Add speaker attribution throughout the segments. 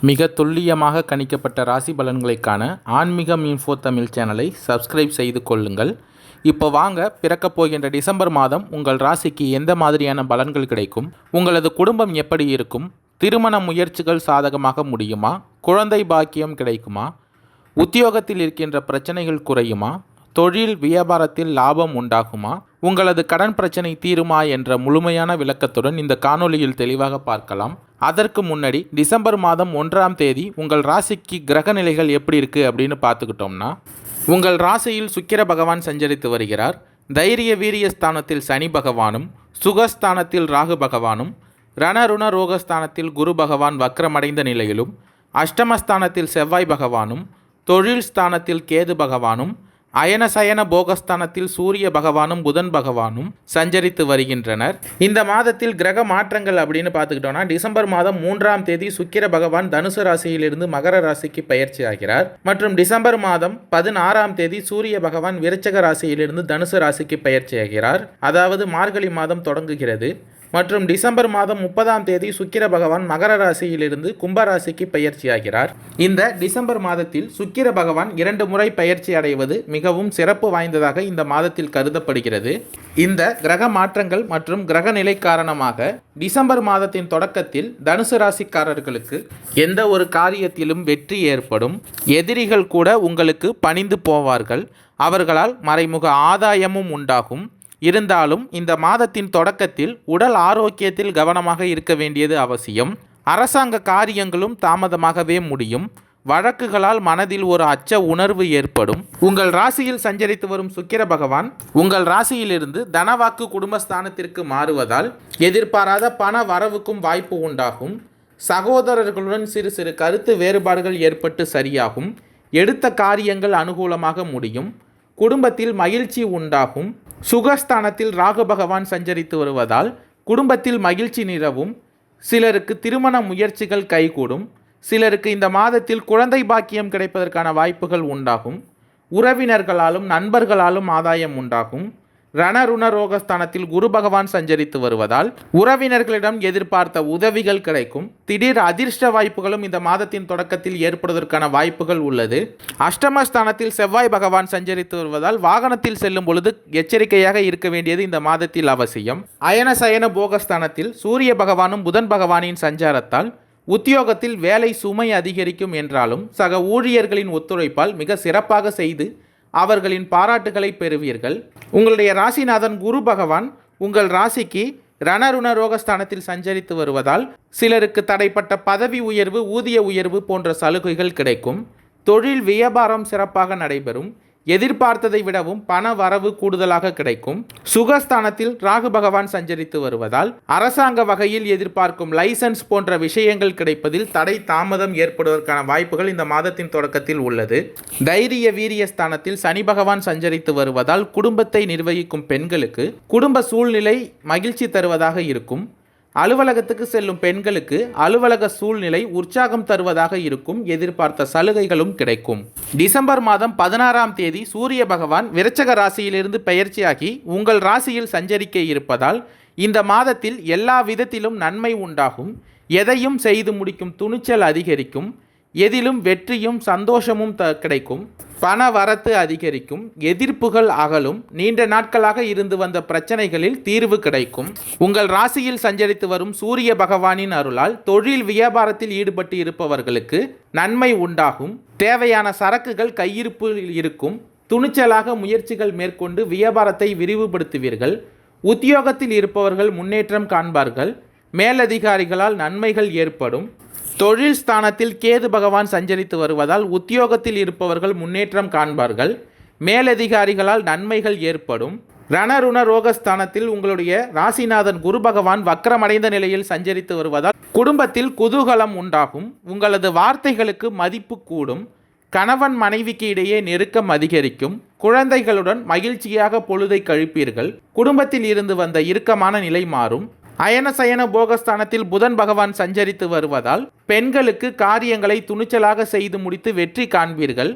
Speaker 1: மிக துல்லியமாக கணிக்கப்பட்ட ராசி பலன்களை காண ஆன்மீகம் இன்ஃபோ தமிழ் சேனலை சப்ஸ்கிரைப் செய்து கொள்ளுங்கள். இப்போ வாங்க பிறக்கப் போகின்ற டிசம்பர் மாதம் உங்கள் ராசிக்கு எந்த மாதிரியான பலன்கள் கிடைக்கும்? உங்களது குடும்பம் எப்படி இருக்கும்? திருமண முயற்சிகள் சாதகமாக முடியுமா? குழந்தை பாக்கியம் கிடைக்குமா? உத்தியோகத்தில் இருக்கின்ற பிரச்சனைகள் குறையுமா? தொழில் வியாபாரத்தில் லாபம் உண்டாகுமா? உங்களது கடன் பிரச்சனை தீருமா என்ற முழுமையான விளக்கத்துடன் இந்த காணொளியில் தெளிவாக பார்க்கலாம். அதற்கு முன்னாடி டிசம்பர் மாதம் ஒன்றாம் தேதி உங்கள் ராசிக்கு கிரக நிலைகள் எப்படி இருக்குது அப்படின்னு பார்த்துக்கிட்டோம்னா உங்கள் ராசியில் சுக்கிர பகவான் சஞ்சரித்து வருகிறார். தைரிய வீரிய ஸ்தானத்தில் சனி பகவானும் சுகஸ்தானத்தில் ராகு பகவானும் ரணருண ரோகஸ்தானத்தில் குரு பகவான் வக்ரமடைந்த நிலையிலும் அஷ்டமஸ்தானத்தில் செவ்வாய் பகவானும் தொழில் ஸ்தானத்தில் கேது பகவானும் அயனசயன போகஸ்தானத்தில் சூரிய பகவானும் புதன் பகவானும் சஞ்சரித்து வருகின்றனர். இந்த மாதத்தில் கிரக மாற்றங்கள் அப்படின்னு பார்த்துக்கிட்டோம்னா டிசம்பர் மாதம் மூன்றாம் தேதி சுக்கிர பகவான் தனுசு ராசியிலிருந்து மகர ராசிக்கு பயிற்சி ஆகிறார். மற்றும் டிசம்பர் மாதம் பதினாறாம் தேதி சூரிய பகவான் விருச்சக ராசியிலிருந்து தனுசு ராசிக்கு பயிற்சி ஆகிறார். அதாவது மார்கழி மாதம் தொடங்குகிறது. மற்றும் டிசம்பர் மாதம் முப்பதாம் தேதி சுக்கிர பகவான் மகர ராசியிலிருந்து கும்பராசிக்கு பயிற்சியாகிறார். இந்த டிசம்பர் மாதத்தில் சுக்கிர பகவான் இரண்டு முறை பயிற்சி அடைவது மிகவும் சிறப்பு வாய்ந்ததாக இந்த மாதத்தில் கருதப்படுகிறது. இந்த கிரக மாற்றங்கள் மற்றும் கிரக நிலை காரணமாக டிசம்பர் மாதத்தின் தொடக்கத்தில் தனுசு ராசிக்காரர்களுக்கு எந்த ஒரு காரியத்திலும் வெற்றி ஏற்படும். எதிரிகள் கூட உங்களுக்கு பணிந்து போவார்கள். அவர்களால் மறைமுக ஆதாயமும் உண்டாகும். இருந்தாலும் இந்த மாதத்தின் தொடக்கத்தில் உடல் ஆரோக்கியத்தில் கவனமாக இருக்க வேண்டியது அவசியம். அரசாங்க காரியங்களும் தாமதமாகவே முடியும். வழக்குகளால் மனதில் ஒரு அச்ச உணர்வு ஏற்படும். உங்கள் ராசியில் சஞ்சரித்து வரும் சுக்கிர பகவான் உங்கள் ராசியிலிருந்து தனவாக்கு குடும்பஸ்தானத்திற்கு மாறுவதால் எதிர்பாராத பண வரவுக்கும் வாய்ப்பு உண்டாகும். சகோதரர்களுடன் சிறு சிறு கருத்து வேறுபாடுகள் ஏற்பட்டு சரியாகும். எடுத்த காரியங்கள் அனுகூலமாக முடியும். குடும்பத்தில் மகிழ்ச்சி உண்டாகும். சுகஸ்தானத்தில் ராகு பகவான் சஞ்சரித்து வருவதால் குடும்பத்தில் மகிழ்ச்சி நிறவும் சிலருக்கு திருமண முயற்சிகள் கைகூடும். சிலருக்கு இந்த மாதத்தில் குழந்தை பாக்கியம் கிடைப்பதற்கான வாய்ப்புகள் உண்டாகும். உறவினர்களாலும் நண்பர்களாலும் ஆதாயம் உண்டாகும். ரணருண ரோகஸ்தானத்தில் குரு பகவான் சஞ்சரித்து வருவதால் உறவினர்களிடம் எதிர்பார்த்த உதவிகள் கிடைக்கும். திடீர் அதிர்ஷ்ட வாய்ப்புகளும் இந்த மாதத்தின் தொடக்கத்தில் ஏற்படுவதற்கான வாய்ப்புகள் உள்ளது. அஷ்டமஸ்தானத்தில் செவ்வாய் பகவான் சஞ்சரித்து வருவதால் வாகனத்தில் செல்லும் பொழுது எச்சரிக்கையாக இருக்க வேண்டியது இந்த மாதத்தில் அவசியம். அயன சயன போகஸ்தானத்தில் சூரிய பகவானும் புதன் பகவானின் சஞ்சாரத்தால் உத்தியோகத்தில் வேலை சுமை அதிகரிக்கும் என்றாலும் சக ஊழியர்களின் ஒத்துழைப்பால் மிக சிறப்பாக செய்து அவர்களின் பாராட்டுகளை பெறுவீர்கள். உங்களுடைய ராசிநாதன் குரு பகவான் உங்கள் ராசிக்கு ரணருண ரோகஸ்தானத்தில் சஞ்சரித்து வருவதால் சிலருக்கு தடைப்பட்ட பதவி உயர்வு ஊதிய உயர்வு போன்ற சலுகைகள் கிடைக்கும். தொழில் வியாபாரம் சிறப்பாக நடைபெறும். எதிர்பார்த்ததை விடவும் பண வரவு கூடுதலாக கிடைக்கும். சுகஸ்தானத்தில் ராகு பகவான் சஞ்சரித்து வருவதால் அரசாங்க வகையில் எதிர்பார்க்கும் லைசன்ஸ் போன்ற விஷயங்கள் கிடைப்பதில் தடை தாமதம் ஏற்படுவதற்கான வாய்ப்புகள் இந்த மாதத்தின் தொடக்கத்தில் உள்ளது. தைரிய வீரிய ஸ்தானத்தில் சனி பகவான் சஞ்சரித்து வருவதால் குடும்பத்தை நிர்வகிக்கும் பெண்களுக்கு குடும்ப சூழ்நிலை மகிழ்ச்சி தருவதாக இருக்கும். அலுவலகத்துக்கு செல்லும் பெண்களுக்கு அலுவலக சூழ்நிலை உற்சாகம் தருவதாக இருக்கும் எதிர்பார்த்த சலுகைகளும் கிடைக்கும். டிசம்பர் மாதம் பதினாறாம் தேதி சூரிய பகவான் விரச்சக ராசியிலிருந்து பெயர்ச்சியாகி உங்கள் ராசியில் சஞ்சரிக்க இருப்பதால் இந்த மாதத்தில் எல்லா விதத்திலும் நன்மை உண்டாகும். எதையும் செய்து முடிக்கும் துணிச்சல் அதிகரிக்கும். எதிலும் வெற்றியும் சந்தோஷமும் த கிடைக்கும். பண வரத்து அதிகரிக்கும். எதிர்ப்புகள் அகலும். நீண்ட நாட்களாக இருந்து வந்த பிரச்சனைகளில் தீர்வு கிடைக்கும். உங்கள் ராசியில் சஞ்சரித்து வரும் சூரிய பகவானின் அருளால் தொழில் வியாபாரத்தில் ஈடுபட்டு இருப்பவர்களுக்கு நன்மை உண்டாகும். தேவையான சரக்குகள் கையிருப்பில் இருக்கும். துணிச்சலாக முயற்சிகள் மேற்கொண்டு வியாபாரத்தை விரிவுபடுத்துவீர்கள். உத்தியோகத்தில் இருப்பவர்கள் முன்னேற்றம் காண்பார்கள். மேலதிகாரிகளால் நன்மைகள் ஏற்படும். தொழில் ஸ்தானத்தில் கேது பகவான் சஞ்சரித்து வருவதால் உத்தியோகத்தில் இருப்பவர்கள் முன்னேற்றம் காண்பார்கள். மேலதிகாரிகளால் நன்மைகள் ஏற்படும். ரணருண ரோகஸ்தானத்தில் உங்களுடைய ராசிநாதன் குரு பகவான் வக்கரமடைந்த நிலையில் சஞ்சரித்து வருவதால் குடும்பத்தில் குதூகலம் உண்டாகும். உங்களது வார்த்தைகளுக்கு மதிப்பு கூடும். கணவன் மனைவிக்கு இடையே நெருக்கம் அதிகரிக்கும். குழந்தைகளுடன் மகிழ்ச்சியாக பொழுதை கழிப்பீர்கள். குடும்பத்தில் இருந்து வந்த இறுக்கமான நிலை மாறும். அயனசயன போகஸ்தானத்தில் புதன் பகவான் சஞ்சரித்து வருவதால் பெண்களுக்கு காரியங்களை துணிச்சலாக செய்து முடித்து வெற்றி காண்பீர்கள்.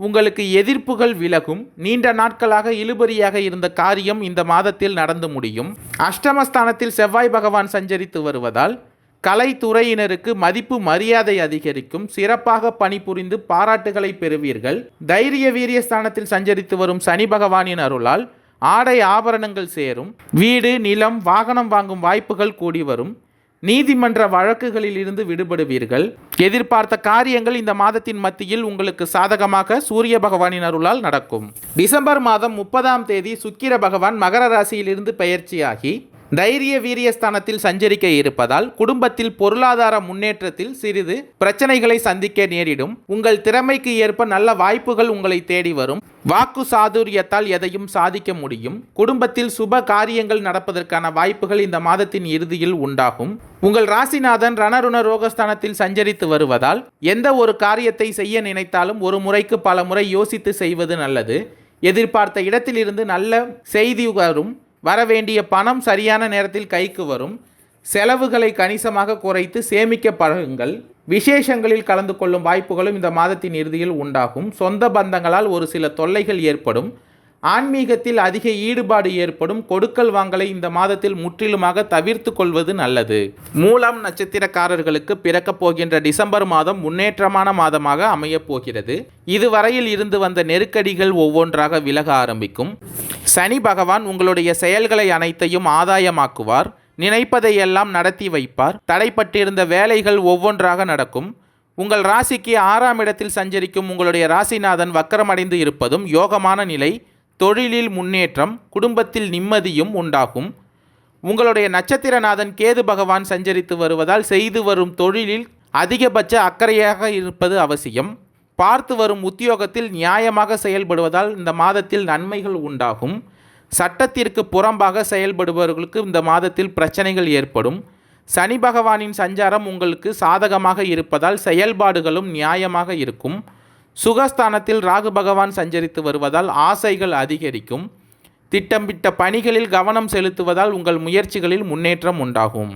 Speaker 1: உங்களுக்கு எதிர்ப்புகள் விலகும். நீண்ட நாட்களாக இழுபறியாக இருந்த காரியம் இந்த மாதத்தில் நடந்து முடியும். அஷ்டமஸ்தானத்தில் செவ்வாய் பகவான் சஞ்சரித்து வருவதால் கலைத்துறையினருக்கு மதிப்பு மரியாதை அதிகரிக்கும். சிறப்பாக பணிபுரிந்து பாராட்டுகளை பெறுவீர்கள். தைரிய வீரிய ஸ்தானத்தில் சஞ்சரித்து வரும் சனி பகவானின் அருளால் ஆடை ஆபரணங்கள் சேரும் வீடு நிலம் வாகனம் வாங்கும் வாய்ப்புகள் கூடி வரும். நீதிமன்ற வழக்குகளில் இருந்து விடுபடுவீர்கள். எதிர்பார்த்த காரியங்கள் இந்த மாதத்தின் மத்தியில் உங்களுக்கு சாதகமாக சூரிய பகவானின் அருளால் நடக்கும். டிசம்பர் மாதம் முப்பதாம் தேதி சுக்கிர பகவான் மகர ராசியிலிருந்து பெயர்ச்சியாகி தைரிய வீரியஸ்தானத்தில் சஞ்சரிக்க இருப்பதால் குடும்பத்தில் பொருளாதார முன்னேற்றத்தில் சிறிது பிரச்சனைகளை சந்திக்க நேரிடும். உங்கள் திறமைக்கு ஏற்ப நல்ல வாய்ப்புகள் உங்களை தேடி வரும். வாக்கு சாதுரியத்தால் எதையும் சாதிக்க முடியும். குடும்பத்தில் சுப காரியங்கள் நடப்பதற்கான வாய்ப்புகள் இந்த மாதத்தின் இறுதியில் உண்டாகும். உங்கள் ராசிநாதன் ரணருண ரோகஸ்தானத்தில் சஞ்சரித்து வருவதால் எந்த ஒரு காரியத்தை செய்ய நினைத்தாலும் ஒரு முறைக்கு பல முறை யோசித்து செய்வது நல்லது. எதிர்பார்த்த இடத்திலிருந்து நல்ல செய்தி வரும். வரவேண்டிய பணம் சரியான நேரத்தில் கைக்கு வரும். செலவுகளை கணிசமாக குறைத்து சேமிக்க பழகுங்கள். விசேஷங்களில் கலந்து கொள்ளும் வாய்ப்புகளும் இந்த மாதத்தின் இறுதியில் உண்டாகும். சொந்த பந்தங்களால் ஒரு சில தொல்லைகள் ஏற்படும். ஆன்மீகத்தில் அதிக ஈடுபாடு ஏற்படும் கொடுக்கல் வாங்கலை இந்த மாதத்தில் முற்றிலுமாக தவிர்த்து கொள்வது நல்லது. மூலம் நட்சத்திரக்காரர்களுக்கு பிறக்கப் போகின்ற டிசம்பர் மாதம் முன்னேற்றமான மாதமாக அமையப் போகிறது. இதுவரையில் இருந்து வந்த நெருக்கடிகள் ஒவ்வொன்றாக விலக ஆரம்பிக்கும். சனி பகவான் உங்களுடைய செயல்களை அனைத்தையும் ஆதாயமாக்குவார். நினைப்பதையெல்லாம் நடத்தி வைப்பார். தடைப்பட்டிருந்த வேலைகள் ஒவ்வொன்றாக நடக்கும். உங்கள் ராசிக்கு ஆறாம் இடத்தில் சஞ்சரிக்கும் உங்களுடைய ராசிநாதன் வக்கரமடைந்து இருப்பதும் யோகமான நிலை. தொழிலில் முன்னேற்றம் குடும்பத்தில் நிம்மதியும் உண்டாகும். உங்களுடைய நட்சத்திரநாதன் கேது பகவான் சஞ்சரித்து வருவதால் செய்து வரும் தொழிலில் அதிகபட்ச அக்கறையாக இருப்பது அவசியம். பார்த்து வரும் உத்தியோகத்தில் நியாயமாக செயல்படுவதால் இந்த மாதத்தில் நன்மைகள் உண்டாகும். சட்டத்திற்கு புறம்பாக செயல்படுபவர்களுக்கு இந்த மாதத்தில் பிரச்சனைகள் ஏற்படும். சனி பகவானின் சஞ்சாரம் உங்களுக்கு சாதகமாக இருப்பதால் செயல்பாடுகளும் நியாயமாக இருக்கும். சுகஸ்தானத்தில் ராகு பகவான் சஞ்சரித்து வருவதால் ஆசைகள் அதிகரிக்கும். திட்டமிட்ட பணிகளில் கவனம் செலுத்துவதால் உங்கள் முயற்சிகளில் முன்னேற்றம் உண்டாகும்.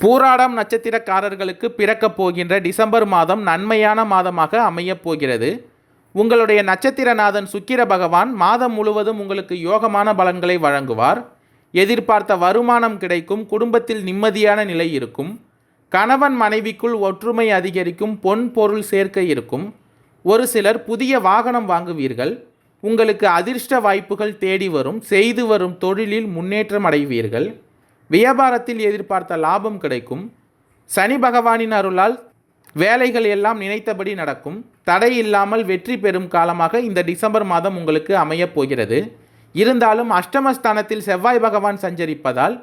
Speaker 1: பூராடம் நட்சத்திரக்காரர்களுக்கு பிறக்கப் போகின்ற டிசம்பர் மாதம் நன்மையான மாதமாக அமையப் போகிறது. உங்களுடைய நட்சத்திரநாதன் சுக்கிர பகவான் மாதம் முழுவதும் உங்களுக்கு யோகமான பலன்களை வழங்குவார். எதிர்பார்த்த வருமானம் கிடைக்கும் குடும்பத்தில் நிம்மதியான நிலை இருக்கும். கணவன் மனைவிக்குள் ஒற்றுமை அதிகரிக்கும் பொன் பொருள் சேர்க்கை இருக்கும். ஒரு சிலர் புதிய வாகனம் வாங்குவீர்கள் உங்களுக்கு அதிர்ஷ்ட வாய்ப்புகள் தேடி வரும் செய்து வரும் தொழிலில் முன்னேற்றம் அடைவீர்கள் வியாபாரத்தில் எதிர்பார்த்த லாபம் கிடைக்கும் சனி பகவானின் அருளால் வேலைகள் எல்லாம் நினைத்தபடி நடக்கும் தடை இல்லாமல் வெற்றி பெறும் காலமாக இந்த டிசம்பர் மாதம் உங்களுக்கு அமையப் போகிறது. இருந்தாலும் அஷ்டமஸ்தானத்தில் செவ்வாய் பகவான் சஞ்சரிப்பதால்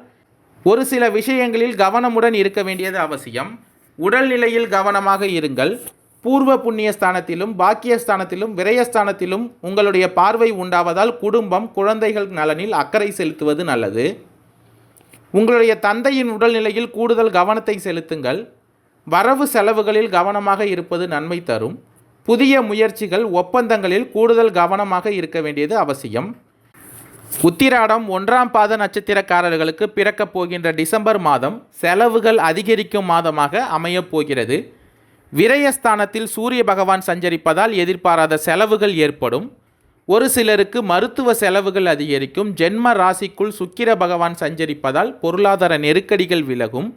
Speaker 1: ஒரு சில விஷயங்களில் கவனமுடன் இருக்க வேண்டியது அவசியம். உடல்நிலையில் கவனமாக இருங்கள். பூர்வ புண்ணிய ஸ்தானத்திலும் பாக்கியஸ்தானத்திலும் விரயஸ்தானத்திலும் உங்களுடைய பார்வை உண்டாவதால் குடும்பம் குழந்தைகள் நலனில் அக்கறை செலுத்துவது நல்லது. உங்களுடைய தந்தையின் உடல்நிலையில் கூடுதல் கவனத்தை செலுத்துங்கள். வரவு செலவுகளில் கவனமாக இருப்பது நன்மை தரும். புதிய முயற்சிகள் ஒப்பந்தங்களில் கூடுதல் கவனமாக இருக்க வேண்டியது அவசியம். உத்திராடம் ஒன்றாம் பாத நட்சத்திரக்காரர்களுக்கு பிறக்கப் போகின்ற டிசம்பர் மாதம் செலவுகள் அதிகரிக்கும் மாதமாக அமையப் போகிறது. விரயஸ்தானத்தில் சூரிய பகவான் சஞ்சரிப்பதால் எதிர்பாராத செலவுகள் ஏற்படும். ஒரு சிலருக்கு மருத்துவ செலவுகள் அதிகரிக்கும். ஜென்ம ராசிக்குள் சுக்கிர பகவான் சஞ்சரிப்பதால் பொருளாதார நெருக்கடிகள் விலகும்.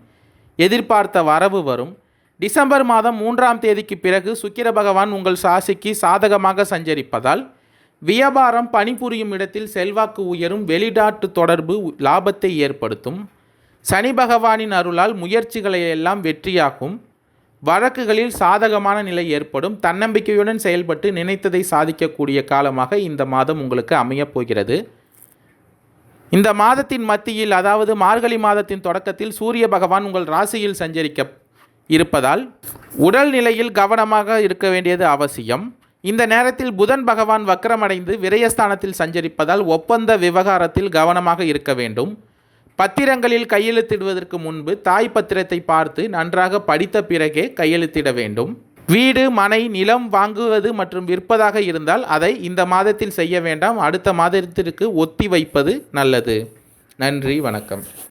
Speaker 1: எதிர்பார்த்த வரவு வரும். டிசம்பர் மாதம் மூன்றாம் தேதிக்கு பிறகு சுக்கிர பகவான் உங்கள் சாசிக்கு சாதகமாக சஞ்சரிப்பதால் வியாபாரம் பணிபுரியும் இடத்தில் செல்வாக்கு உயரும். வெளிநாட்டு தொடர்பு லாபத்தை ஏற்படுத்தும். சனி பகவானின் அருளால் முயற்சிகளை எல்லாம் வெற்றியாகும். வழக்குகளில் சாதகமான நிலை ஏற்படும். தன்னம்பிக்கையுடன் செயல்பட்டு நினைத்ததை சாதிக்கக்கூடிய காலமாக இந்த மாதம் உங்களுக்கு அமையப் போகிறது. இந்த மாதத்தின் மத்தியில் அதாவது மார்கழி மாதத்தின் தொடக்கத்தில் சூரிய பகவான் உங்கள் ராசியில் சஞ்சரிக்க இருப்பதால் உடல் நிலையில் கவனமாக இருக்க வேண்டியது அவசியம். இந்த நேரத்தில் புதன் பகவான் வக்கரமடைந்து விரயஸ்தானத்தில் சஞ்சரிப்பதால் ஒப்பந்த விவகாரத்தில் கவனமாக இருக்க வேண்டும். பத்திரங்களில் கையெழுத்திடுவதற்கு முன்பு தாய் பத்திரத்தை பார்த்து நன்றாக படித்த பிறகே கையெழுத்திட வேண்டும். வீடு மனை நிலம் வாங்குவது மற்றும் விற்பதாக இருந்தால் அதை இந்த மாதத்தில் செய்ய வேண்டாம். அடுத்த மாதத்திற்கு ஒத்தி வைப்பது நல்லது. நன்றி வணக்கம்.